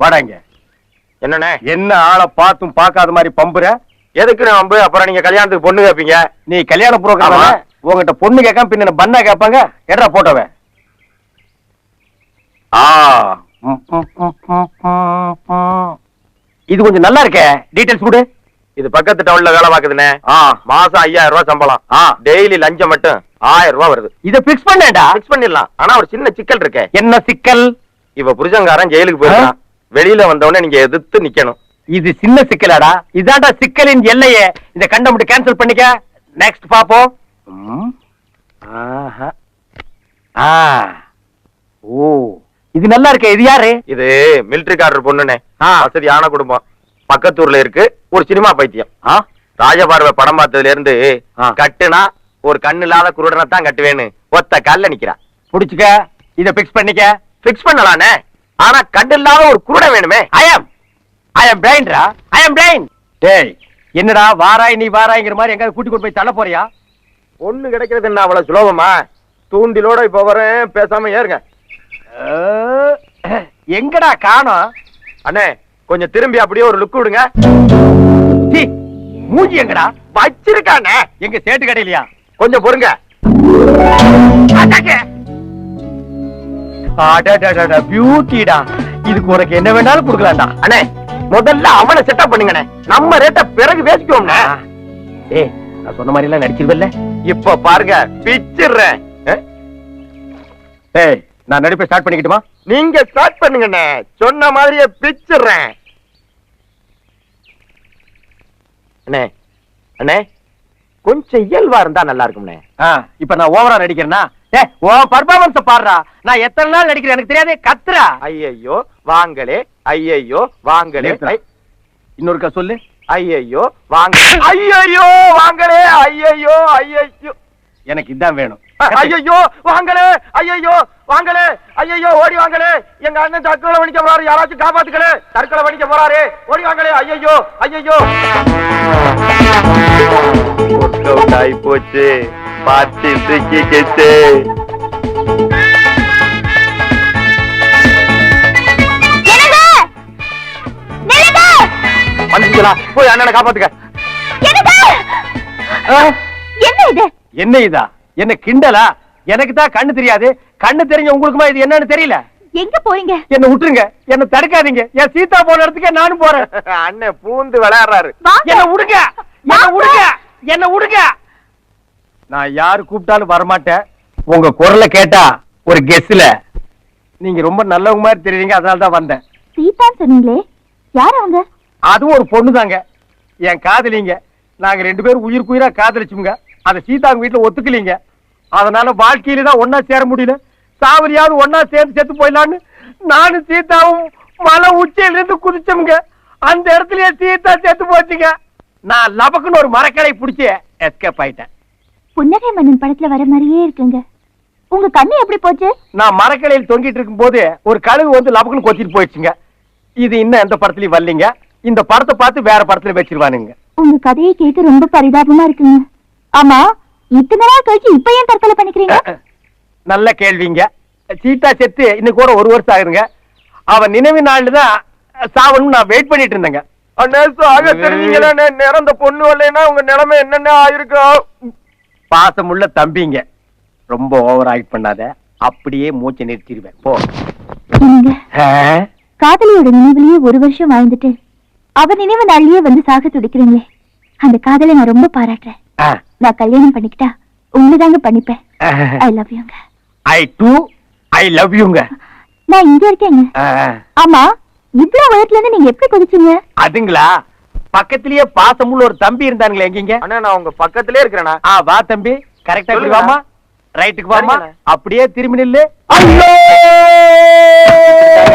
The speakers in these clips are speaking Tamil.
வாடாங்க. என்னண்ணே? என்ன ஆளை பார்த்தும் பார்க்காத மாதிரி பம்புற? எதுக்கு நான் வம்பு அப்புறம் நீங்க கல்யாணத்துக்கு பொண்ணு கேப்பீங்க? நீ கல்யாண புரோகிராம். உங்ககிட்ட பொண்ணு கேட்காம பின்ன பண்ணா கேட்பாங்க? எட்ரா போட்டோவ. ஆ. இது கொஞ்சம் நல்லா இருக்கே. டீடைல்ஸ் கொடு. இது பக்கத்து டவுன்ல வேலை பாக்குதுண்ணே மாசம் ஐயாயிரம் ரூபாய் சம்பளம். டெய்லி லஞ்சம் மட்டும். ஆயிரம் ரூபாய் வருது. இத பிக்ஸ் பண்ணேடா ஃபிக்ஸ் பண்ணிடலாம். ஆனா ஒரு சின்ன சிக்கல் இருக்கே. என்ன சிக்கல்? இவ புருஷங்காரன் ஜெயிலுக்கு போயிருக்கான் வெளியில வந்தவொடனே நீங்க எதிர்த்து நிக்கணும். இது சின்ன சிக்கலாடா. இதான்டா சிக்கலின் எல்லையே. இந்த கண்டம் மட்டும் கேன்சல் பண்ணிக்க. நெக்ஸ்ட் பாப்போம். ஆ. ஓ. இது நல்லா இருக்கே. இது யாரு? இது மிலிட்டரிக்காரர் பொண்ணுண்ணே ஆ. வசதியான குடும்பம். பக்கத்தூர்ல இருக்கு. ஒரு சினிமா பைத்தியம். ராஜபார்வை படம் பார்த்ததுல இருந்து. கட்டுனா ஒரு கண்ணு இல்லாத குருடனை தான் கட்டுவேன்னு ஒத்த கால்ல நிக்கிறா. புடிச்சுக்க இத பிக்ஸ் பண்ணிக்க. பிக்ஸ் பண்ணலானே. ஆனா கண்ணு இல்லாத ஒரு குருடன் வேணுமே. ஐ அம் ஐ அம் பிளைண்ட்ரா ஐ அம் பிளைண்ட் டேய் என்னடா வாராய் நீ வாராய்ங்கிற மாதிரி எங்க கூட்டி கொண்டு போய் தள்ள போறியா? ஒண்ணு கிடைக்கிறது என்ன அவ்வளவு சுலபமா? தூண்டிலோட இப்ப வரேன் பேசாம ஏறுங்க. எங்கடா காணோம்? அண்ணே கொஞ்சம் திரும்பி அப்படியே ஒரு லுக் விடுங்க. சீ, மூஞ்சி எங்கடா? வச்சிருக்கானே. எங்க சேட்டு கடையிலயா? கொஞ்சம் பொறுங்க. பியூட்டிடா இதுக்கு உனக்கு என்ன வேணாலும் கொடுக்கலாம்டா அண்ணே முதல்ல அவனை செட்டப் பண்ணுங்கண்ணே நம்ம ரேட்ட பிறகு பேசிக்குவோம்ண்ணே ஏய் நான் சொன்ன மாதிரி எல்லாம் நடிச்சிருவில்ல இப்ப பாருங்க பிச்சிடுறேன் ஏய் நான் நடிப்பை ஸ்டார்ட் பண்ணிக்கிட்டுமா? நீங்க ஸ்டார்ட் பண்ணுங்கண்ணே. சொன்ன மாதிரியே பிச்சிடுறேன். அண்ணே அண்ணே. கொஞ்சம் இயல்பா இருந்தா நல்லா இருக்கும்ண்ணே ஆ, இப்ப நான் ஓவரா நடிக்கிறேனா? ஏ உன் பர்ஃபார்மன்ஸ் பாடுறா. நான் எத்தனை நாள் நடிக்கிறேன்? எனக்கு தெரியாது கத்துறா. ஐயையோ வாங்களே ஐயையோ வாங்களே. இன்னொருக்கா சொல்லு. ஐயையோ வாங்க ஐயையோ வாங்களே ஐயையோ ஐயையோ. எனக்கு இதான் வேணும். ஐயையோ வாங்களே ஐயையோ வாங்களே ஐயையோ ஓடி வாங்களே. எங்க அண்ணன் தற்கொலை வணிக்க போறாரு யாராச்சும் காப்பாத்துக்கலே. தற்கொலை வணிக்க போறாரு. ஓடி வாங்களே ஐயையோ ஐயையோ. ஒர்க் அவுட் ஆகி போச்சு பார்ட்டி சிக்கிக்கிச்சு போய் அண்ணனை காப்பாத்துக்க என்ன இது? என்ன இதா? என்ன கிண்டலா? எனக்கு தான் கண்ணு தெரியாது. கண்ணு தெரிஞ்ச உங்களுக்குமா இது என்னன்னு தெரியல? எங்க போறீங்க? என்ன விட்டுருங்க. என்ன தடுக்காதீங்க. என் சீதா போன இடத்துக்கே நானும் போறேன். அண்ணன் பூந்து விளையாடுறாரு. என்ன விடுங்க என்ன. விடுங்க என்ன விடுங்க நான் யாரு கூப்பிட்டாலும் வரமாட்டேன். உங்க குரலை கேட்டா ஒரு கெஸ்ல நீங்க ரொம்ப நல்லவங்க மாதிரி தெரியுறீங்க அதனால தான் வந்தேன். சீதான் சொன்னீங்களே. யார் அவங்க? அதுவும் ஒரு பொண்ணு தாங்க என் காதலிங்க. நாங்க ரெண்டு பேரும் உயிருக்கு உயிரா காதலிச்சுங்க அதை சீதாங்க வீட்டுல ஒத்துக்கலீங்க. அதனால வாழ்க்கையில தான் ஒன்னா சேர முடியல. சாவரியாவது ஒன்னா சேர்ந்து செத்து போயிடலான்னு நானும் சீதாவும் மலை உச்சியில இருந்து குதிச்சோம்ங்க. அந்த இடத்துலயே சீதா செத்து போச்சுங்க. நான் லபக்குன்னு ஒரு மரக்கடை பிடிச்சி எஸ்கேப் ஆயிட்டேன். புன்னகை மன்னன் படத்துல வர மாதிரியே இருக்குங்க. உங்க கண்ணு எப்படி போச்சு? நான் மரக்கலையில் தொங்கிட்டு இருக்கும்போது ஒரு கழுகு வந்து லபக்குன்னு கொத்திட்டு போயிடுச்சுங்க. இது இன்னும் எந்த படத்துலயும் வரலீங்க. இந்த படத்தை பார்த்து வேற படத்துல வச்சிருவானுங்க. உங்க கதையை கேட்க ரொம்ப பரிதாபமா இருக்குங்க. ஆமா இத்தனை நாள் கழிச்சு இப்ப ஏன் தற்கொலை பண்ணிக்கிறீங்க? நல்ல கேள்விங்க. சீதா செத்து இன்னைக்கு கூட ஒரு வருஷம் ஆகுதுங்க அவன் நினைவு நாள்ல தான் சாவணும் நான் வெயிட் பண்ணிட்டு இருந்தேங்க. அண்ணே சாக தெரிஞ்சீங்களே நிறந்த பொண்ணு வரலைன்னா உங்க நிலைமை என்னென்ன ஆயிருக்கும் பாசமுள்ள தம்பிங்க. ரொம்ப ஓவர் ஆக்ட் பண்ணாத. அப்படியே மூச்சை நிறுத்திடுவேன். போ? காதலியோட நினைவுலயே ஒரு வருஷம் வாழ்ந்துட்டு அவ நினைவு நாள்லயே வந்து சாக துடிக்கிறீங்களே அந்த காதலை நான் ரொம்ப பாராட்டுறேன். நான் கல்யாணம் பண்ணிக்கிட்டா உங்களை பண்ணிப்பேன். ஐ லவ் யூங்க ஐ டூ ஐ லவ் யூங்க நான் இங்க இருக்கேங்க. ஆமா இவ்வளவு உயரத்துல இருந்து நீங்க எப்படி குதிச்சீங்க? அதுங்களா? பக்கத்திலேயே பாசமுள்ள ஒரு தம்பி இருந்தானுங்களே எங்கீங்க? அண்ணா நான் உங்க பக்கத்திலே இருக்கிறேனா ஆ வா தம்பி. கரெக்டா. வாமா ரைட்டுக்கு வாமா. அப்படியே திரும்பி நில்லு.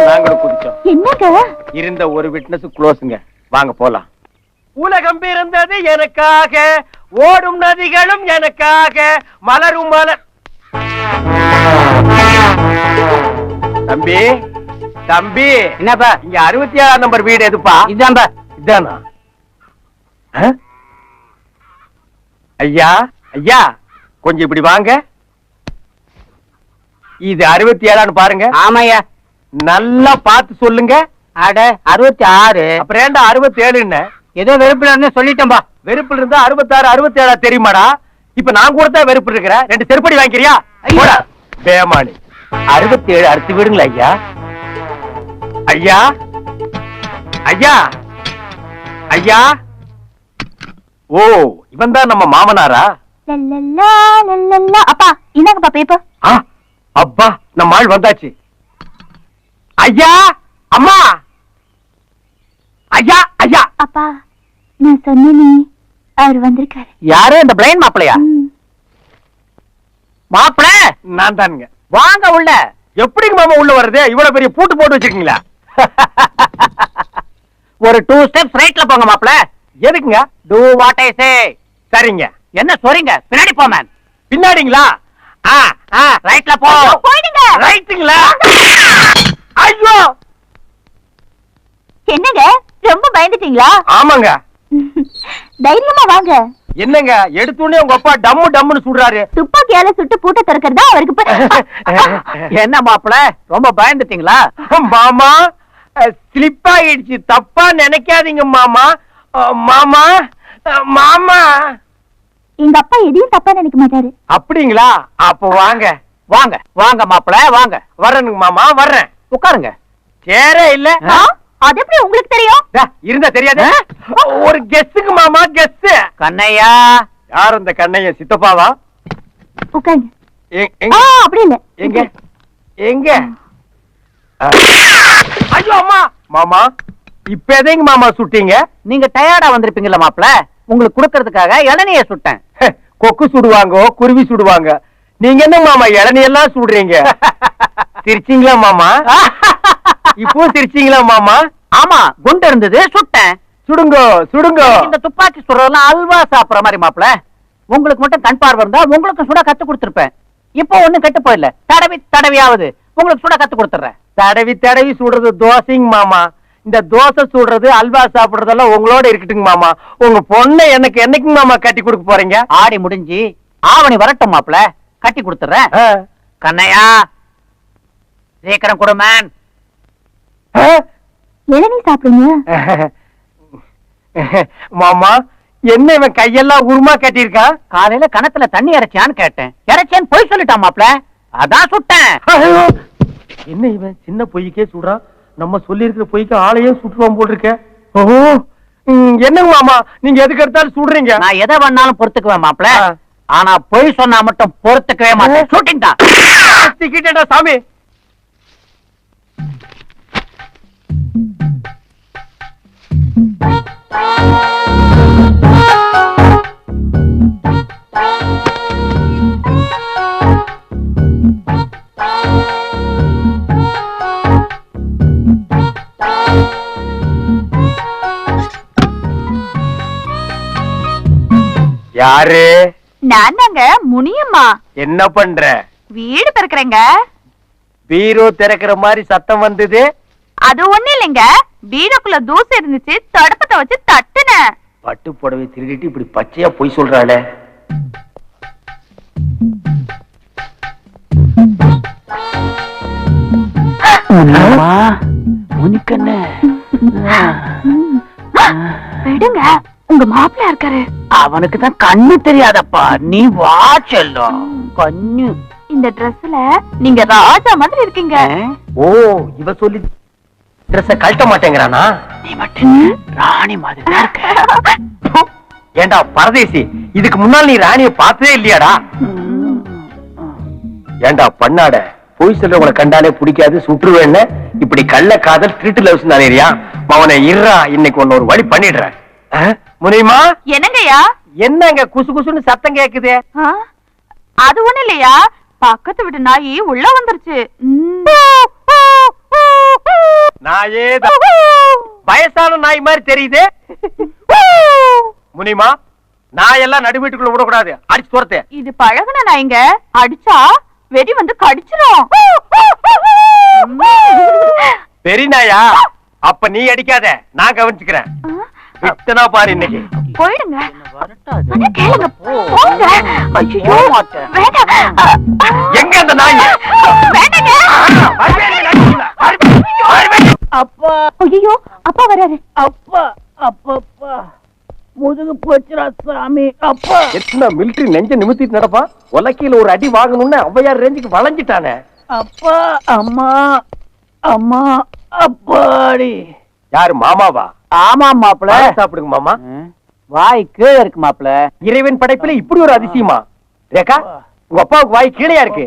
நாங்களும் குதிச்சோம் என்னங்க? இருந்த ஒரு விட்னஸ் க்ளோஸ்ங்க வாங்க போலாம். உலகம் பிறந்தது எனக்காக ஓடும் நதிகளும் எனக்காக மலரும் மலர் தம்பி தம்பி. என்னப்பா? இங்க அறுபத்தி ஏழாம் நம்பர் வீடு எதுப்பா? இதான்பா. இதானா? ஐயா ஐயா கொஞ்சம் இப்படி வாங்க. இது அறுபத்தி ஏழான்னு பாருங்க. ஆமாய்யா. நல்லா பார்த்து சொல்லுங்க. அட அறுபத்தி ஆறு. அப்புறம் ஏன்டா அறுபத்தி ஏழுன்னு ஏதோ வெறுப்புல சொல்லிட்டேன்பா. வெறுப்புல இருந்தா அறுபத்தாறு அறுபத்தி ஏழா தெரியுமாடா? இப்ப நான் கூட தான் வெறுப்பு இருக்கிறேன் ரெண்டு செருப்படி வாங்கிக்கிறியா? பேமானி அறுபத்தி ஏழு அறுத்து விடுங்களா ஐயா. ஐயா. ஐயா. ஐயா. ஓ இவன் தான் நம்ம மாமனாரா. அப்பா இந்தாங்கப்பா பேப்பர். அப்பா நம்ம ஆள் வந்தாச்சு. ஐயா அம்மா. ஐயா ஐயா. அப்பா நான் சொன்னேனே அவர் வந்திருக்காரு. யாரு இந்த பிளைன் மாப்பிளையா. மாப்பிள நான் தானுங்க. வாங்க உள்ள. எப்படிங்க மாமா உள்ள வருது இவ்வளவு பெரிய பூட்டு போட்டு வச்சிருக்கீங்களா? ஒரு டூ ஸ்டெப்ஸ் ரைட்ல போங்க மாப்பிள. எதுக்குங்க? டூ வாட் ஐ சே சரிங்க. என்ன சொல்றீங்க பின்னாடி போ மேன் பின்னாடிங்களா? ஆ ஆ ரைட்ல போ. போயிடுங்க. ரைட்டுங்களா ஐயோ! என்னங்க? ரொம்ப பயந்துட்டீங்களா? ஆமாங்க. தைரியமா வாங்க. என்னங்க எடுத்தோடனே உங்க அப்பா டம்மு டம்முன்னு சுடுறாரு. துப்பாக்கியால சுட்டு பூட்ட திறக்கிறதா அவருக்கு என்ன மாப்பிள ரொம்ப பயந்துட்டீங்களா? மாமா ஸ்லிப் ஆயிடுச்சு. தப்பா நினைக்காதீங்க மாமா. மாமா மாமா. எங்க அப்பா எதையும் தப்பா நினைக்க மாட்டாரு. அப்படிங்களா? அப்ப வாங்க. வாங்க வாங்க மாப்பிள வாங்க. வர்றேனுங்க மாமா வர்றேன். உட்காருங்க. சேரே இல்ல. ஆ? அது எப்படி உங்களுக்கு தெரியும்? இருந்தா தெரியாது. ஒரு கெஸ்டுக்கு மாமா கெஸ்ட் கண்ணையா? யார் அந்த கண்ணைய? சித்தப்பாவா? உட்காருங்க. அப்படி இல்ல. எங்க? எங்க. ஐயோ அம்மா! மாமா இப்ப எதைங்க மாமா சுட்டீங்க? நீங்க டயர்டா வந்திருப்பீங்கல்ல மாப்பிள உங்களுக்கு கொடுக்கறதுக்காக இளநிய சுட்டேன். கொக்கு சுடுவாங்க குருவி சுடுவாங்க. நீங்க என்ன மாமா இளநீ எல்லாம் சுடுறீங்க? சிரிச்சீங்களா மாமா? இப்போ சிரிச்சீங்களா மாமா? ஆமா குண்டு இருந்தது. சுட்டேன். சுடுங்க சுடுங்க. இந்த துப்பாக்கி சுடுறதெல்லாம் அல்வா சாப்பிடுற மாதிரி மாப்பிள உங்களுக்கு மட்டும் கண் பார்வை இருந்தா உங்களுக்கு சுட கத்து கொடுத்திருப்பேன். இப்போ ஒண்ணும் கெட்டு போயிடல தடவி தடவியாவது. உங்களுக்கு சுட கத்து கொடுத்துறேன் தடவி தடவி சுடுறது தோசைங்க மாமா. இந்த தோசை சுடுறது அல்வா சாப்பிடுறதெல்லாம் உங்களோட இருக்கட்டுங்க மாமா. உங்க பொண்ணை எனக்கு என்னைக்கு மாமா கட்டி கொடுக்க போறீங்க? ஆடி முடிஞ்சு ஆவணி வரட்டும் மாப்பிள கட்டி கொடுத்துறேன். கண்ணையா. சீக்கிரம் கொடு மேன் ஆ? இளநீ சாப்பிடுங்க மாமா என்ன இவன் கையெல்லாம் உருமா கட்டியிருக்கான் காலையில கணத்துல தண்ணி இறைச்சியான்னு கேட்டேன். இறைச்சேன்னு பொய் சொல்லிட்டான் மாப்பிள அதான் சுட்டேன்! என்ன இவன் சின்ன பொய்க்கே சுடுறான் நம்ம சொல்லி இருக்கிற பொய்க்கு ஆளையே சுட்டுவான் போல் இருக்க ஓ ம், என்னங்க மாமா நீங்க எதுக்கு எடுத்தாலும் சுடுறீங்க? நான் எதை வேணாலும் பொறுத்துக்குவேன் மாப்பிள ஆ. ஆனா பொய் சொன்னா மட்டும் பொறுத்துக்கவே மாட்டேன். தான். சிக்கிட்டேன்டா சாமி. யாரு? நான் தாங்க முனியம்மா. என்ன பண்ற? வீடு பிறக்கிறேங்க பீரோ திறக்கிற மாதிரி சத்தம் வந்தது? அது ஒண்ணு இல்லைங்க. பீரோக்குள்ள தூசு இருந்துச்சு தடுப்பத்தை வச்சு தட்டுனேன் பட்டு புடவை திருடிட்டு இப்படி பச்சையா பொய் சொல்றாளே. விடுங்க. உங்க மாப்பிள்ள இருக்காரு. அவனுக்கு தான் கண்ணு தெரியாதப்பா. நீ வா செல்லம். கண்ணு. இந்த ட்ரெஸ்ல நீங்க ராஜா மாதிரி இருக்கீங்க. ஓ இவ சொல்லி ட்ரெஸ்ஸ கழட்ட மாட்டேங்கிறானா? நீ மட்டும் ராணி மாதிரி இருக்க. ஏண்டா பரதேசி இதுக்கு முன்னால் நீ ராணிய பார்த்ததே இல்லையாடா? ஏண்டா பண்ணாட பொய் சொல்றவங்களை கண்டாலே பிடிக்காது சுற்றுவேன்னு இப்படி கள்ள காதல் திருட்டு லவ்ஸ் நானேரியா அவனை இருறா இன்னைக்கு ஒன்னு ஒரு வழி பண்ணிடுறேன். ஆ? முனியுமா? என்னங்கய்யா? என்னங்க குசு குசுன்னு சத்தம் கேக்குதே? ஆ? அது ஒண்ணு இல்லையா? பக்கத்து வீட்டு நாயி உள்ள வந்துருச்சு. நாயே வயசான நாய் மாதிரி தெரியுது. முனிமா நாய் எல்லாம் நடு வீட்டுக்குள்ள விடக்கூடாது. அடிச்சு துரத்து. இது பழகுன நாய்ங்க. அடிச்சா வெடி வந்து கடிச்சிரும். பெரிய நாயா அப்ப நீ அடிக்காத. நான் கவனிச்சுக்கிறேன். விட்டனா பாரு இன்னைக்கு. போயிடுங்க. வரட்டாது. அண்ணா, கேளுங்க. போங்க. ஐயோ மாட்டேன். வேண்டாம். எங்க அந்த நாய்? வேண்டாங்க. அப்பா. ஐயோ அப்பா வராரு. அப்பா அப்பப்பா. முதுகு போச்சுரா சாமி அப்பா. எத்தனை மிலிட்டரி நெஞ்ச நிமித்திட்டு நடப்பா? உலக்கையில ஒரு அடி வாங்கணும்னு அவ்வையார் ரேஞ்சுக்கு வளைஞ்சிட்டானே. அப்பா அம்மா அம்மா அப்பாடி. யாரு மாமாவா? ஆமா மாப்பிள சாப்பிடுங்க மாமா. வாய் கீழே இருக்கு மாப்பிள இறைவன் படைப்புல இப்படி ஒரு அதிசயமா? ரேகா உங்க அப்பாவுக்கு வாய் கீழையா இருக்கு?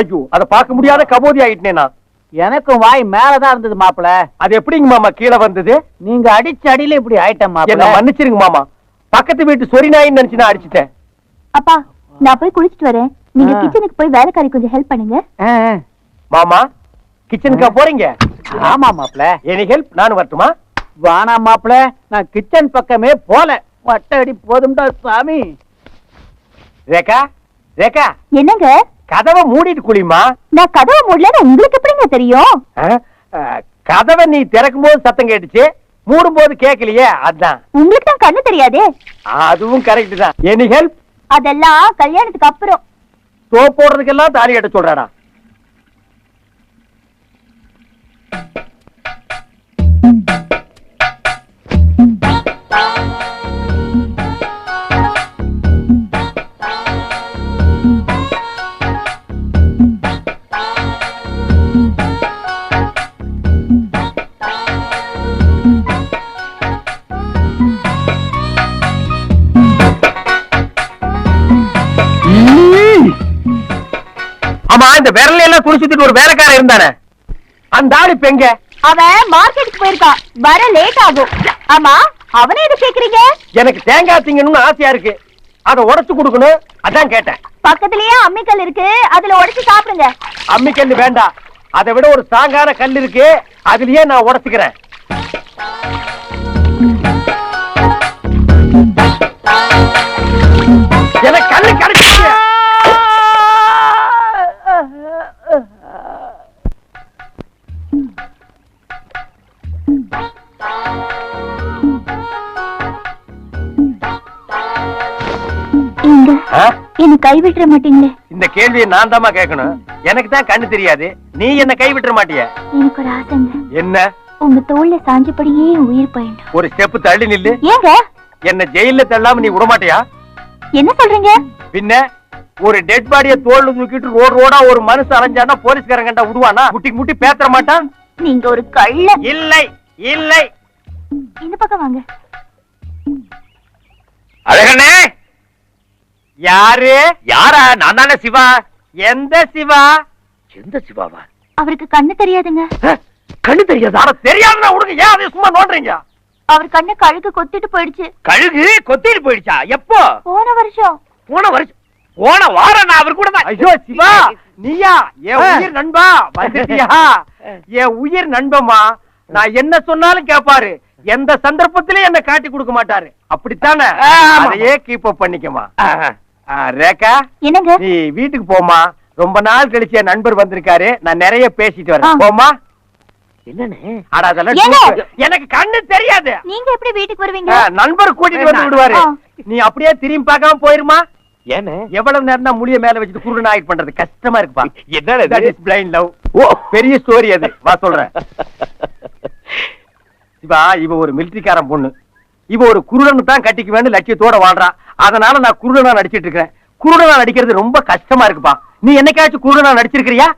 ஐயோ அதை பார்க்க முடியாத கபோதி ஆயிட்டேனா? எனக்கும் வாய் மேலதான் இருந்தது மாப்பிள. அது எப்படிங்க மாமா கீழே வந்தது? நீங்க அடிச்ச அடியில இப்படி ஆயிட்டேன் என்ன மாப்பிள மன்னிச்சிருங்க மாமா. பக்கத்து வீட்டு சொரி நாயின்னு நினைச்சு நான் அடிச்சிட்டேன். அப்பா நான் போய் குளிச்சிட்டு வரேன். நீங்க. கிச்சனுக்கு போய் வேலைக்காரி கொஞ்சம் ஹெல்ப் பண்ணுங்க. மாமா கிச்சனுக்கா போறீங்க? ஆமா மாப்பிள. எனி ஹெல்ப் நானும் வரட்டுமா? வானா மாப்பிள. நான் கிச்சன் பக்கமே போல. வட்ட அடி போதும்டா சாமி. ரேகா ரேகா. என்னங்க? கதவை மூடிட்டு குளிமா நான் கதவை மூடலன்னு உங்களுக்கு எப்படிங்க தெரியும்? கதவை நீ திறக்கும் போது சத்தம் கேட்டுச்சு மூடும் போது கேட்கலையே அதான். உங்களுக்கு தான் கண்ணு தெரியாதே? அதுவும் கரெக்ட் தான். எனி ஹெல்ப் அதெல்லாம் கல்யாணத்துக்கு அப்புறம். சோப் போடுறதுக்கெல்லாம் தாலி கட்ட சொல்றாடா. இந்த விரல எல்லாம் துணி சுத்திட்டு ஒரு வேலைக்காரன் இருந்தானே? அந்த ஆளு இப்ப எங்க? அவன் மார்க்கெட்டுக்கு போயிருக்கான். வர லேட் ஆகும். ஆமா அவனே எது கேக்குறீங்க? எனக்கு தேங்காய் திங்கணும்னு ஆசையா இருக்கு. அதை உடைச்சு கொடுக்கணும். அதான் கேட்டேன். பக்கத்துலயே அம்மிக்கல் இருக்கு. அதுல உடைச்சு சாப்பிடுங்க. அம்மி கல்லு வேண்டாம். அதை விட ஒரு ஸ்ட்ராங்கான கல் இருக்கு. அதுலயே நான் உடைச்சுக்கிறேன். எனக்கு கல்லு கிடைச்சிருச்சு இங்க ஆ? என்ன கைவிட்டுற மாட்டீங்களே? இந்த கேள்வியை நான் தாமா கேட்கணும். எனக்கு தான் கண்ணு தெரியாது. நீ என்ன கைவிட்டுற மாட்டிய? எனக்கு ஒரு ஆசைங்க என்ன? உங்க தோல்ல சாஞ்சபடியே உயிர் பயணம் ஒரு ஸ்டெப் தள்ளி நில்லு. ஏங்க? என்ன ஜெயில தள்ளாம நீ விட மாட்டியா? என்ன சொல்றீங்க? பின்ன ஒரு டெட் பாடிய தோல்ல தூக்கிட்டு ரோடு ரோடா ஒரு மனுஷன் அரைஞ்சானா போலீஸ்காரன் கண்டா விடுவானா? முட்டி முட்டி பேத்தற மாட்டான்? நீங்க ஒரு கள்ள இல்லை இல்லை. இந்த பக்கம் வாங்க. அழகண்ணே! யாரு? யாரா? நான் தானே சிவா. எந்த சிவா? எந்த சிவாவா? அவருக்கு கண்ணு தெரியாதுங்க. கண்ணு தெரியாதா. தெரியாதுன்னா விடுங்க ஏன் அதை சும்மா நோண்டுறீங்க? அவர் கண்ணு கழுகு கொத்திட்டு போயிடுச்சு. கழுகு கொத்திட்டு போயிடுச்சா? எப்போ? போன வருஷம். போன வருஷம். போன வாரம் நான் அவர் கூட ஐயோ சிவா நீயா? என் உயிர் நண்பா? வந்துட்டியா? என் உயிர் நண்பமா நான் என்ன சொன்னாலும் கேப்பாரு. எந்த சந்தர்ப்பத்திலயும் என்ன காட்டி கொடுக்க மாட்டாரு. அப்படித்தானே? அதையே கீப் அப் பண்ணிக்கமா ரேகா என்னங்க? நீ வீட்டுக்கு போமா ரொம்ப நாள் கழிச்சு நண்பர் வந்திருக்காரு. நான் நிறைய பேசிட்டு. வரேன். போமா. எனக்கு கண்ணு தெரியாது. நீங்க எப்படி வீட்டுக்கு வருவீங்க? நண்பர் கூட்டிட்டு வந்து விடுவாரு. நீ அப்படியே திரும்பி பார்க்காம போயிருமா? ஏன்னு எவ்வளவு நேரம் தான் முடிய மேல வச்சுட்டு குருடன் ஆயிட் பண்றது? கஷ்டமா இருக்குப்பா. என்ன பிளைண்ட் லவ் ஓ. பெரிய ஸ்டோரி அது. வா சொல்றேன். இவ ஒரு மிலிட்டரிக்காரன் பொண்ணு. இவ ஒரு குருடனு தான் கட்டிக்குவேன்னு லட்சியத்தோட வாழ்றா. அதனால நான் குருடனா நடிச்சிட்டு இருக்கிறேன் குருடனா நடிக்கிறது ரொம்ப கஷ்டமா இருக்குப்பா. நீ என்னைக்காச்சும் குருடனா நடிச்சிருக்கிறியா?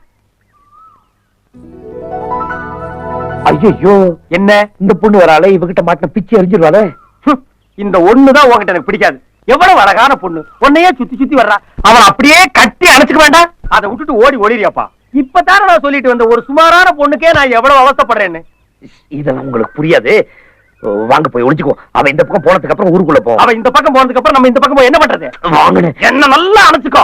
ஐயோ என்ன? இந்த பொண்ணு வராளே இவகிட்ட மாட்டின பிச்சு எரிஞ்சிருவாளே? இந்த ஒண்ணுதான் உன்கிட்ட எனக்கு பிடிக்காது. எவ்வளவு அழகான பொண்ணு. உன்னையே சுத்தி சுத்தி வர்றா. அவன் அப்படியே கட்டி அணைச்சுக்க வேண்டாம் அதை விட்டுட்டு ஓடி ஓடிறியாப்பா. இப்பதானே நான் சொல்லிட்டு வந்த ஒரு சுமாரான பொண்ணுக்கே நான் எவ்வளவு அவஸ்தைப்படுறேன்னு. இதெல்லாம் உங்களுக்கு புரியாது. வாங்க போய் ஒளிஞ்சுக்கோ அவன் இந்த பக்கம் போனதுக்கு அப்புறம் ஊருக்குள்ள போ. அவ இந்த பக்கம் போனதுக்கு அப்புறம் நம்ம இந்த பக்கம் போய் என்ன பண்றது? வாங்கன்னு என்ன நல்லா அணைச்சுக்கோ.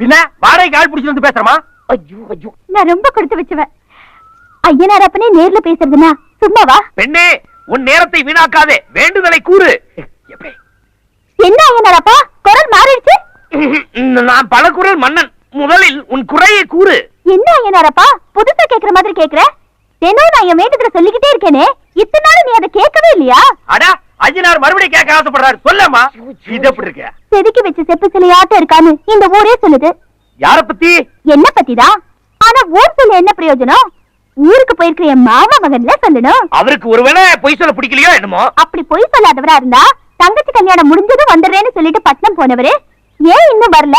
பின்ன வாடகை ஆள் பிடிச்சிட்டு வந்து பேசுறமா? ஐயோ ஐயோ. நான் ரொம்ப கொடுத்து வச்சுவேன். ஐயனாரப்பனே நேர்ல பேசுறதுனா சும்மாவா பெண்ணே உன் நேரத்தை வீணாக்காதே. வேண்டுதலை கூறு. என்ன ஐயனாரப்பா குரல் மாறிடுச்சு. நான் பல குரல் மன்னன். முதலில் உன் குறையை கூறு. என்ன ஐயனாரப்பா புதுசா கேக்குற மாதிரி கேக்குற? தினம் நான் என் வேண்டுதல சொல்லிக்கிட்டே இருக்கேனே. இத்தனை நாள் நீ அதை கேட்கவே இல்லையா? அடா ஐயனார் மறுபடியும் கேட்க ஆசைப்படுறாரு. சொல்லம்மா. இது எப்படி இருக்க? செதுக்கி வச்ச செப்பு சிலையாட்டம் இருக்கான்னு இந்த ஊரே சொல்லுது. யார பத்தி? என்ன பத்திதான்? ஆனா ஊர் சொல்ல என்ன பிரயோஜனம்? ஊருக்கு போயிருக்கிற என் மாமா மகன்ல சொல்லணும். அவருக்கு ஒருவேளை பொய் சொல்ல பிடிக்கலையோ என்னமோ? அப்படி பொய் சொல்லாதவரா இருந்தா தங்கச்சி கல்யாணம் முடிஞ்சதும் வந்துடுறேன்னு சொல்லிட்டு பட்னம் போனவரு. ஏன் இன்னும் வரல?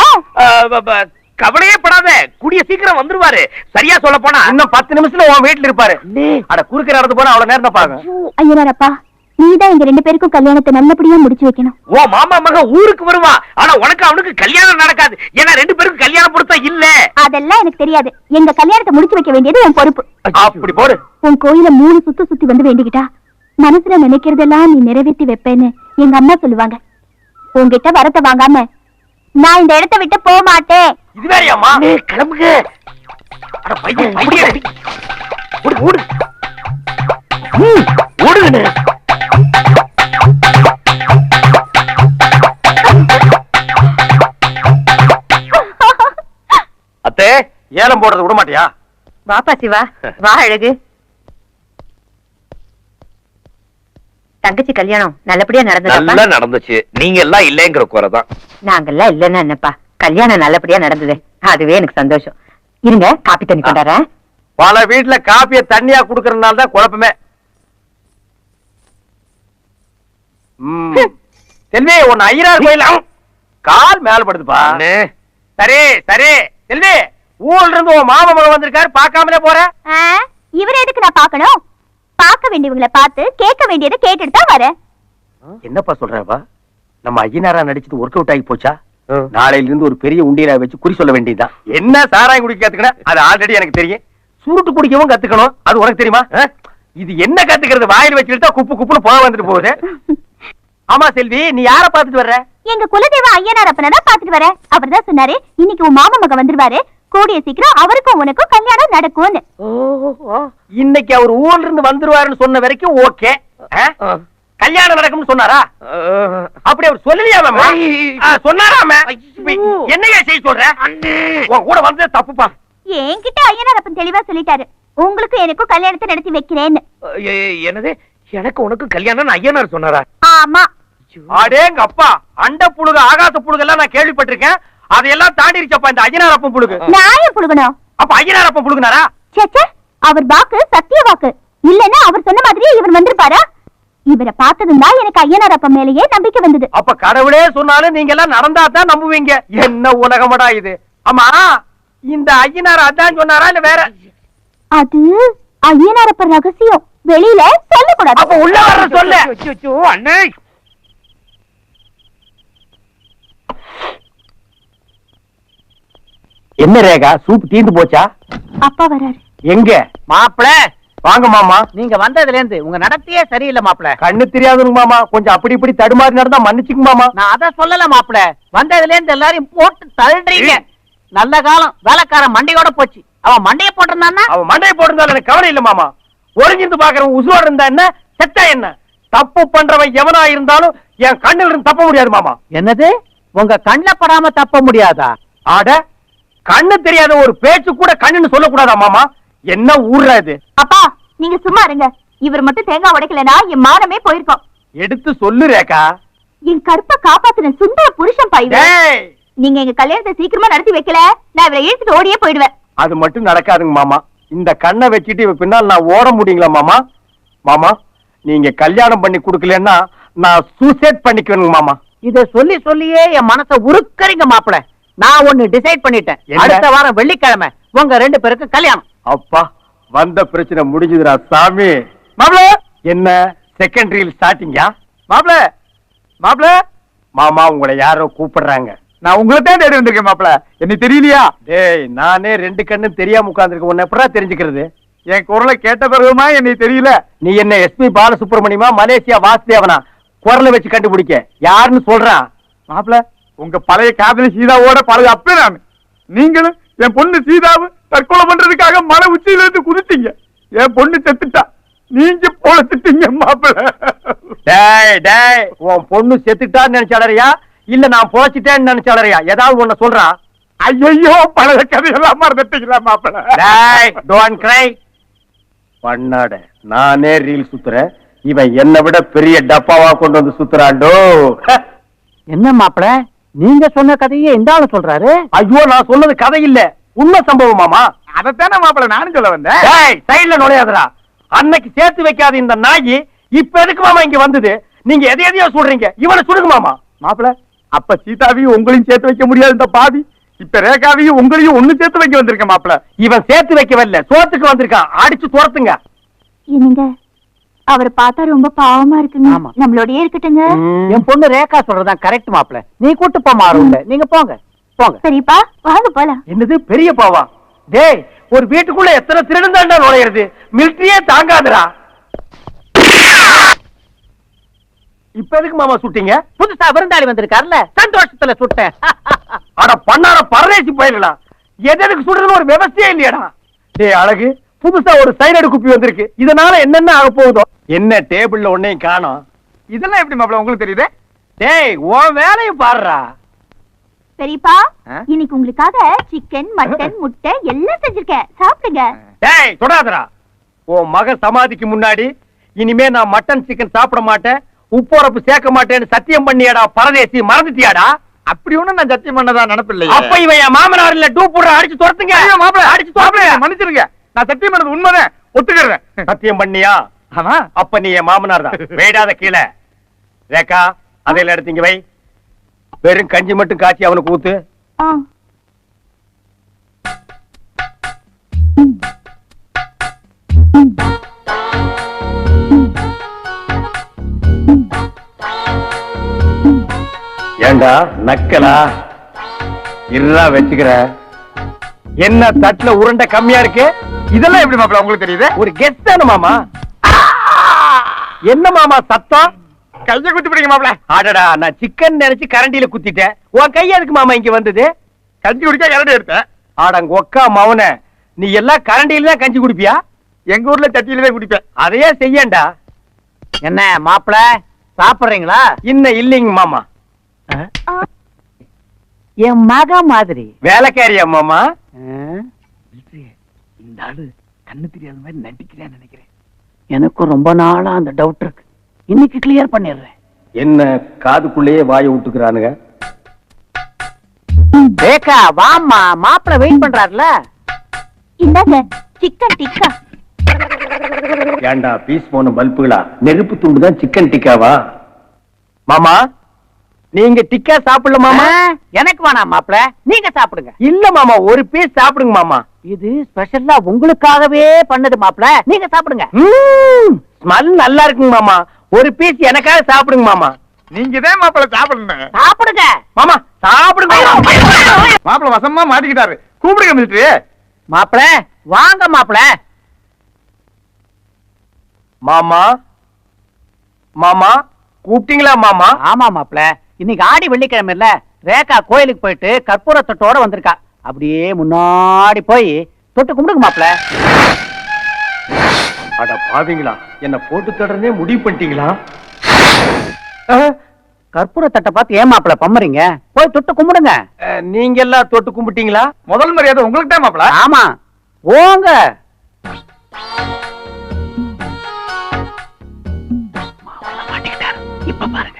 கவலையே படாத. கூடிய சீக்கிரம் வந்துருவாரு. சரியா சொல்ல போனா? இன்னும் பத்து நிமிஷத்துல உன் வீட்டுல இருப்பாரு. அட. குறுக்க நடந்து போனா அவ்வளவு நேரம் பாருங்க ஐயனாரப்பா. நீதான் எங்க ரெண்டு பேருக்கும் கல்யாணத்தை நல்லபடியா முடிச்சு வைக்கணும். ஓ மாமா மக ஊருக்கு வருவா. ஆனா உனக்கு அவனுக்கு கல்யாணம் நடக்காது. ஏன்னா ரெண்டு பேருக்கும் கல்யாணம் பொருத்தம் இல்ல. அதெல்லாம் எனக்கு தெரியாது. எங்க கல்யாணத்தை முடிச்சு வைக்க வேண்டியது உன் பொறுப்பு. அப்படி போடு. உன் கோயில மூணு சுத்து சுத்தி வந்து வேண்டிக்கிட்டா? மனசுல நினைக்கிறதெல்லாம் நீ நிறைவேற்றி வைப்பேன்னு எங்க அம்மா சொல்லுவாங்க. உன்கிட்ட வரத்தை வாங்காம நான் இந்த இடத்தை விட்டு போக மாட்டேன். இது வேறையாம்மா அண்ணே, கிளம்புங்க. ஓடு ஓடு. ஓடுங்கண்ணே. அத்தே ஏலம் போடுறது விட மாட்டியா? வாப்பா சிவா வா அழகு. தங்கச்சி கல்யாணம் நல்லபடியா நல்லா நடந்ததா நடந்துச்சு. நீங்க எல்லாம் இல்லைங்கிற குறைதான் நாங்கெல்லாம் இல்லன்னு என்னப்பா? கல்யாணம் நல்லபடியா நடந்தது. அதுவே எனக்கு சந்தோஷம். இருங்க காப்பி தண்ணி கொண்டாடுறேன். பல வீட்டுல காப்பிய தண்ணியா குடுக்கறதுனால தான் குழப்பமே. செல்வி உன் ஐயனார் கோயில கால் மேல படுதுப்பா. அண்ணே, சரி சரி. செல்வி ஊர்ல இருந்து உன் மாமா மகன் வந்திருக்காரு பார்க்காமலே போற? இவரை எதுக்கு நான் பார்க்கணும்? பார்க்க வேண்டியவங்களை பார்த்து கேட்க வேண்டியதை கேட்டுட்டு தான் வரேன். என்னப்பா சொல்றப்பா? நம்ம ஐயனாரா நடிச்சது ஒர்க் அவுட் ஆகி போச்சா. நாளையில இருந்து ஒரு பெரிய உண்டியலா வச்சு குறி சொல்ல வேண்டியதுதான். என்ன சாராயம் குடிக்க கத்துக்கணும் அது ஆல்ரெடி எனக்கு தெரியும். சுருட்டு குடிக்கவும் கத்துக்கணும். அது உனக்கு தெரியுமா? இது என்ன கத்துக்கிறது? வாயில் வச்சுக்கிட்டா குப்பு குப்புன்னு போக வந்துட்டு போகுது. ஆமா செல்வி நீ யார பாத்துட்டு வர்ற? எங்க குலதெய்வ ஐயனார் அப்பனை தான் பாத்துட்டு வரேன் அவர் தான் சொன்னாரு இன்னைக்கு உன் மாமா மகன் வந்துருவாரு. கூடிய சீக்கிரம் அவருக்கும் உனக்கும் கல்யாணம் நடக்கும்னு. இன்னைக்கு அவர் ஊர்ல இருந்து வந்துருவாருன்னு சொன்ன வரைக்கும் ஓகே. கல்யாணம் நடக்கும்னு சொன்னாரா? அப்படி அவர் சொல்லலையாம சொன்னாராம என்னையா செய்ய சொல்ற? உன் கூட வந்தது தப்புப்பா. என்கிட்ட ஐயனார் அப்பன் தெளிவா சொல்லிட்டாரு. உங்களுக்கும் எனக்கும் கல்யாணத்தை நடத்தி வைக்கிறேன்னு. என்னது? எனக்கு உனக்கு கல்யாணம் ஐயனார் சொன்னாரா? ஆமா. அடேங்க அப்பா அண்ட புழுகு ஆகாச புழுகு எல்லாம் நான் கேள்விப்பட்டிருக்கேன். அதையெல்லாம் தாண்டிருச்சப்பா இந்த ஐயனார் அப்பன் புழுகு. நான் ஏன் புடுகணும் அப்ப ஐயனார் அப்பன் புழுகுனாரா சேச்சே அவர் வாக்கு சத்திய வாக்கு. இல்லன்னா அவர் சொன்ன மாதிரியே இவர் வந்திருப்பாரா? இவரை பார்த்ததும் தான் எனக்கு ஐயனார் அப்பன் மேலேயே நம்பிக்கை வந்தது. அப்ப கடவுளே சொன்னாலும் நீங்க எல்லாம் நடந்தா தான் நம்புவீங்க. என்ன உலகமடா இது? ஆமா இந்த ஐயனார் அதான் சொன்னாரா இல்ல வேற? அது ஐயனார் அப்பன் ரகசியம். வெளியில சொல்லக்கூடாது. அப்ப உள்ள வர சொல்ல. அச்சோ, அண்ணே. என்ன ரேகா சூப் தீந்து போச்சா? அப்பா வராரு. எங்க? மாப்பிள வாங்க மாமா. நீங்க வந்ததுல இருந்து உங்க நடத்தையே சரியில்லை மாப்பிள. கண்ணு தெரியாதுங்க மாமா. கொஞ்சம் அப்படி இப்படி தடுமாறி நடந்தா மன்னிச்சுங்க மாமா. நான் அத சொல்லல மாப்பிள. வந்ததுல இருந்து எல்லாரையும் போட்டு தள்ளுறீங்க. நல்ல காலம். வேலைக்காரன் மண்டையோட போச்சு. அவன் மண்டைய போட்டிருந்தான்னா? அவன் மண்டையை போட்டிருந்தாலும் எனக்கு கவலை இல்ல மாமா. ஒளிஞ்சிருந்து பாக்குறவன் உசுரோட இருந்தா என்ன? செத்தா என்ன? தப்பு பண்றவன் எவனா இருந்தாலும் என் கண்ணில் இருந்து தப்ப முடியாது மாமா. என்னது? உங்க கண்ணுல படாம தப்ப முடியாதா? ஆட கண்ணு தெரியாத ஒரு பேச்சு கூட கண்ணுன்னு சொல்லக்கூடாதா மாமா? என்ன ஊர்ரா இது அப்பா நீங்க சும்மா இருங்க. இவர் மட்டும் தேங்காய் உடைக்கலனா என் மானமே போயிருக்கோம். எடுத்து சொல்லு ரேகா. என் கருப்பை காப்பாத்தின சுந்தர புருஷன் பாய்வே நீங்க எங்க கல்யாணத்தை சீக்கிரமா நடத்தி வைக்கல? நான் இவரை இழுத்துட்டு ஓடியே போயிடுவேன். அது மட்டும் நடக்காதுங்க மாமா. இந்த கண்ணை வச்சுட்டு இவ பின்னால் நான் ஓட முடியுங்களா மாமா? மாமா நீங்க கல்யாணம் பண்ணி கொடுக்கலன்னா நான் சூசைட் பண்ணிக்குவேனுங்க மாமா. இத சொல்லி சொல்லியே என் மனச உருக்கறீங்க மாப்பிள. நான் ஒண்ணு டிசைட் பண்ணிட்டேன்? அடுத்த வாரம் வெள்ளிக்கிழமை. உங்க ரெண்டு பேருக்கு கல்யாணம். அப்பா வந்த பிரச்சனை முடிஞ்சுதுடா சாமி. மாப்ள என்ன செகண்டரியில் ஸ்டார்டிங்கா மாப்ள மாப்ள மாமா உங்களை யாரோ கூப்பிடுறாங்க. நான் உங்களை தான் தேடி வந்திருக்கேன் மாப்ள என்ன தெரியலையா? டேய் நானே ரெண்டு கண்ணு தெரியாம உட்கார்ந்திருக்கேன். உன்னை எப்படா தெரிஞ்சுக்கிறது? என் குரலை கேட்ட பிறகுமா என்னை தெரியல. நீ என்ன எஸ்பி பாலசுப்ரமணியமா மலேசியா வாசுதேவனா? குரலை வச்சு கண்டுபிடிக்க. யாருன்னு சொல்றான் மாப்பிள உங்க பழைய காதலி சீதாவோட பழைய அப்பே நான். நீங்களும் என் பொண்ணு சீதாவை தற்கொலை பண்றதுக்காக மலை உச்சியில இருந்து குதிச்சீங்க என் பொண்ணு செத்துட்டா. நீங்க பொழைச்சிட்டீங்க மாப்பிள. டேய் டேய் உன் பொண்ணு செத்துட்டான்னு நினைச்சாளறியா இல்ல நான் பொழைச்சிட்டேன்னு நினைச்சாளறியா ஏதாவது ஒண்ணு சொல்றான் ஐயோ பழைய கதையெல்லாம் மறந்துட்டீங்களா மாப்பிள? டேய் டோன்ட் கிரை பண்ணாட நானே ரீல் சுத்துறேன். இவன் என்னை விட பெரிய டப்பாவா கொண்டு வந்து சுத்துறாண்டோ என்ன மாப்பிள? நீங்க சொன்ன கதையே இந்த ஆளு சொல்றாரு? ஐயோ நான் சொன்னது கதை இல்ல. உண்மை சம்பவம் மாமா. அதைத்தானே மாப்பிள்ள நானும் சொல்ல வந்தேன். சைடுல நுழையாதடா. அன்னைக்கு சேர்த்து வைக்காத இந்த நாயி இப்ப எதுக்கு மாமா இங்க வந்தது? நீங்க எதை எதையோ சொல்றீங்க. இவனை சுடுங்க மாமா. மாப்பிள அப்ப சீதாவையும் உங்களையும் சேர்த்து வைக்க முடியாது இந்த பாவி. இப்ப ரேகாவையும் உங்களையும் ஒண்ணு சேர்த்து வைக்க வந்திருக்க மாப்பிள. இவன் சேர்த்து வைக்க வரல சோத்துக்கு வந்திருக்கான் அடிச்சு துரத்துங்க. என்னங்க? அவரை பார்த்தா ரொம்ப பாவமா இருக்குங்க. ஆமா. நம்மளோடயே இருக்கட்டுங்க. என் பொண்ணு ரேகா சொல்றதுதான் கரெக்ட் மாப்பிள. நீ கூட்டு போ மாறும்ல நீங்க போங்க. போங்க. சரிப்பா வாங்க போலாம். என்னது? பெரிய பாவா? டேய் ஒரு வீட்டுக்குள்ள எத்தனை திருடன் தாண்டா நுழையிறது மிலிட்டரியே தாங்காதுடா. இப்ப எதுக்கு மாமா சுட்டீங்க? புதுசா விருந்தாளி வந்திருக்காருல்ல சந்தோஷத்துல சுட்டேன். அட பண்ணார பரதேசி போயிடலாம் எது எதுக்கு சுடுறதுன்னு ஒரு விவசாயே இல்லையாடா. டேய் அழகு புதுசா ஒரு சைனடு குப்பி வந்திருக்கு. இதனால என்னென்ன ஆக போகுதோ? என்ன டேபிள்ல ஒன்னையும் காணோம். இதெல்லாம் எப்படி மாப்பிள்ள உங்களுக்கு தெரியுது? டேய் உன் வேலையை பாருடா. பெரியப்பா? இன்னைக்கு உங்களுக்காக சிக்கன் மட்டன் முட்டை எல்லாம் செஞ்சிருக்கேன். சாப்பிடுங்க. டேய் தொடாதடா. உன் மக சமாதிக்கு முன்னாடி இனிமே நான் மட்டன் சிக்கன் சாப்பிட மாட்டேன். உப்புரப்பு சேர்க்க மாட்டேன்னு சத்தியம் பண்ணியாடா பரதேசி மறந்துட்டியாடா? அப்படி ஒண்ணும் நான் சத்தியம் பண்ணதா நினைப்பில்லை அப்ப இவன் என் மாமனார் இல்ல டூ போடுற அடிச்சு துரத்துங்க. மாப்பிள்ள அடிச்சு துரத்துங்க. மன்னிச்சிருங்க. நான் சத்தியம் பண்ணது உண்மைதான்? ஒத்துக்கிறேன். சத்தியம் பண்ணியா? ஆமா. அப்ப நீ என் மாமனார் தான். வேடாத கீழே. ரேகா அதையில எடுத்து இங்க வை. வெறும் கஞ்சி மட்டும் காய்ச்சி அவனுக்கு ஊத்து. ஆ. ஏண்டா நக்கலா? இருடா வச்சுக்கிற. என்ன தட்டுல உருண்டை கம்மியா இருக்கு? இதெல்லாம் எப்படி மாப்பிள்ள உங்களுக்கு தெரியுது? ஒரு கெஸ்ட் தானே மாமா? என்ன மாமா சத்தம்? கையை குத்தி பிடிங்க மாப்பிள்ள அடடா நான் சிக்கன் நினைச்சு கரண்டியில குத்திட்டேன். உன் கை எதுக்கு மாமா இங்க வந்தது? கஞ்சி குடிக்க கரடி எடுத்தேன். ஆடங்க ஒக்கா மவன. நீ எல்லாம் கரண்டியில தான் கஞ்சி குடிப்பியா? எங்க ஊர்ல சட்டியில தான் குடிப்பேன். அதையே செய்யண்டா என்ன மாப்பிள சாப்பிடுறீங்களா? இன்னும் இல்லைங்க மாமா. என் மக மாதிரி. வேலைக்காரியா மாமா இந்த ஆளு கண்ணு தெரியாத மாதிரி நடிக்கிறேன்னு நினைக்கிறேன். எனக்கும் ரொம்ப நாளா அந்த டவுட் இருக்கு. இன்னைக்கு கிளியர் பண்ணிடுறேன். என்ன காதுக்குள்ளேயே வாயை விட்டுக்கிறானுங்க ரேகா வாம்மா மாப்பிள வெயிட் பண்றாருல? இந்தாங்க சிக்கன் டிக்கா ஏண்டா பீஸ் போன பல்புகளா? நெருப்பு துண்டு தான் சிக்கன் டிக்காவா மாமா? நீங்க டிக்கா சாப்பிடல மாமா? எனக்கு வேணாம் மாப்பிள. நீங்க சாப்பிடுங்க. இல்ல மாமா ஒரு பீஸ் சாப்பிடுங்க மாமா. இது ஸ்பெஷலா உங்களுக்காகவே பண்ணது மாப்பிள. நீங்க சாப்பிடுங்க. ஸ்மெல் நல்லா இருக்குங்க மாமா. ஒரு பீஸ் எனக்காக சாப்பிடுங்க மாமா. நீங்க தான் மாப்பிள்ள சாப்பிடணும். சாப்பிடுங்க. மாமா சாப்பிடுங்க மாப்பிள்ள வசமா மாட்டிக்கிட்டாரு. கூப்பிடுங்க மிலிட்டரி மாப்பிள வாங்க மாப்பிள. மாமா மாமா கூப்பிட்டீங்களா மாமா? ஆமா மாப்பிள. இன்னைக்கு ஆடி வெள்ளிக்கிழமை இல்ல ரேகா கோயிலுக்கு போயிட்டு கற்பூர தொட்டோட வந்திருக்கா. அப்படியே முன்னாடி போய் தொட்டு கும்பிடுங்க மாப்பிள. அட பாவீங்களா என்ன போட்டு தொடர்ந்தே முடிவு பண்ணிட்டீங்களா? கற்பூர தட்டை பார்த்து ஏன் மாப்பிள பம்மறீங்க? போய் தொட்டு கும்பிடுங்க. நீங்க எல்லாம் தொட்டு கும்பிட்டீங்களா? முதல் மரியாதை உங்களுக்கு தான் மாப்பிள்ள ஆமா போங்க. இப்ப பாருங்க.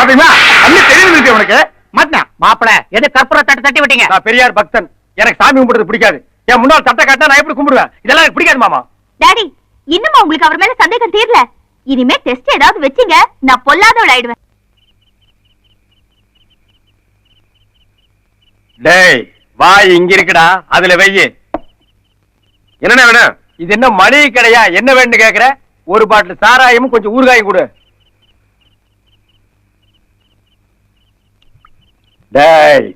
பாத்தீங்களா? அண்ணி உனக்கு. மாட்டினா? மாப்பிள எது கற்பூர தட்டை தட்டி விட்டீங்க? நான் பெரியார் பக்தன். எனக்கு சாமி கும்பிடுறது பிடிக்காது. என் முன்னால் தட்டை காட்டினா நான் எப்படி கும்பிடுவேன்? இதெல்லாம் எனக்கு பிடிக்காது மாமா. டாடி இன்னுமா உங்களுக்கு அவர் மேல சந்தேகம் தீரல? இனிமே டெஸ்ட் ஏதாவது வச்சீங்க நான் பொல்லாதவள் ஆயிடுவேன். டேய் வாய் இங்க இருக்குடா. அதுல வெய்யு என்ன வேணும்? இது என்ன மளிகை கடையா? என்ன வேணும்னு கேக்குற? ஒரு பாட்டில் சாராயமும் கொஞ்சம் ஊறுகாயும் கொடு. டேய்.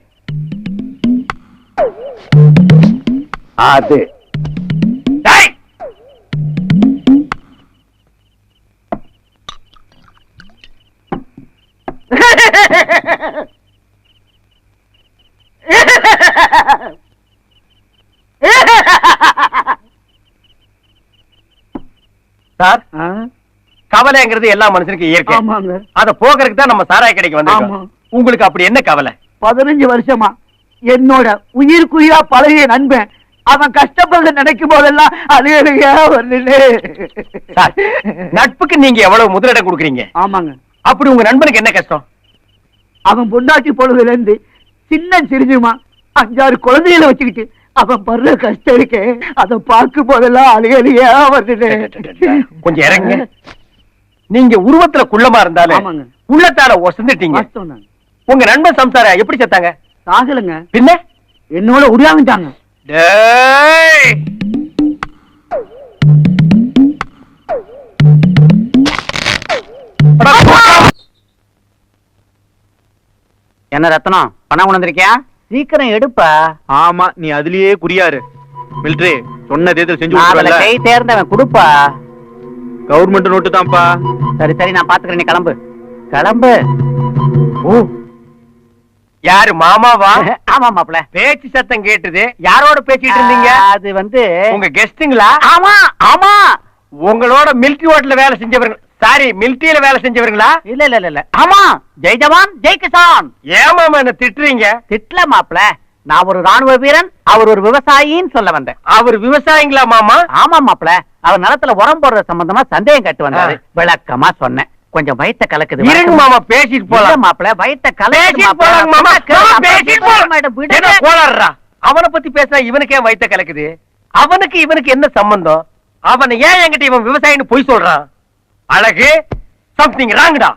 அது. டேய். சார் கவலைங்கிறது எல்லா மனுஷனுக்கும் இயற்கை. அதை போகிறதுக்கு தான் நம்ம சாராய கடைக்கு வந்தோம் உங்களுக்கு அப்படி என்ன கவலை? பதினஞ்சு வருஷமா என்னோட உயிருக்குயிரா பழகிய நண்பன். அவன் கஷ்டப்படுறத நினைக்கும் போதெல்லாம் அழுகையா வருது நட்புக்கு நீங்க எவ்வளவு முதலிடம் கொடுக்குறீங்க? ஆமாங்க. அப்படி உங்க நண்பனுக்கு என்ன கஷ்டம்? அவன் பொண்டாட்டி பொழுதுல இருந்து சின்ன சிரிஞ்சுமா அஞ்சாறு குழந்தைகளை வச்சுக்கிட்டு அவன் படுற கஷ்டம் இருக்கே. அதை பார்க்கும் போதெல்லாம் அழுகையா வருது கொஞ்சம் இறங்க நீங்க உருவத்துல குள்ளமா இருந்தாலும் ஆமாங்க. உள்ளத்தால ஒசந்துட்டீங்க. உங்க நண்பன் சம்சார? எப்படி செத்தாங்க? சாகலைங்க பின்ன? என்னோட உருவாங்கிட்டாங்க. என்ன ரத்னம் பணம் கொண்டு வந்திருக்கியா சீக்கிரம் எடுப்பா. ஆமா நீ அதுலயே குறியாரு மிலிட்டரி சொன்னதே செஞ்சு நான் அதுல கொடுக்குறல கை தேர்ந்தவன் கொடுப்பா. கவர்மெண்ட் நோட்டு தான்ப்பா சரி சரி நான் பாத்துக்கிறேன் நீ கிளம்பு. கிளம்பு. ஓ யாரு மாமாவா? ஆமா மாப்ள பேச்சு சத்தம் கேட்டது. யாரோட பேசிட்டு இருந்தீங்க? அது வந்து உங்க கெஸ்டுங்களா ஆமா ஆமா. உங்களோட மிலிட்டரி ஹோட்டல்ல வேலை செஞ்சவங்க சாரி மிலிட்டரியில வேலை செஞ்சவங்களா இல்ல இல்ல இல்ல, ஆமா ஜெய் ஜவான் ஜெய் கிசான் ஏன் மாமா என்ன திட்டுறீங்க? திட்ல மாப்ள நான் ஒரு ராணுவ வீரன் அவர் ஒரு விவசாயின்னு சொல்ல வந்தேன். அவர் விவசாயிங்களா மாமா? ஆமா மாப்ள அவர் நிலத்துல உரம் போடுற சம்பந்தமா சந்தேகம் கட்டு வந்தாரு. விளக்கமா சொன்னேன். கொஞ்சம் வயித்த கலக்குது. இருங்க மாமா பேசிட்டு போலாம். மாப்ள வயித்த கலக்குது. போலாம் மாமா. பேசிட்டு போலாம். மேடம், விடுங்க. என்ன கோளாறுடா? அவனை பத்தி பேசினா இவனுக்கு வயித்த கலக்குது. அவனுக்கு இவனுக்கு என்ன சம்பந்தம்? அவனை ஏன் என்கிட்ட இவன் விவசாயின்னு பொய் சொல்றான்? அழகு சம்திங் ராங்கடா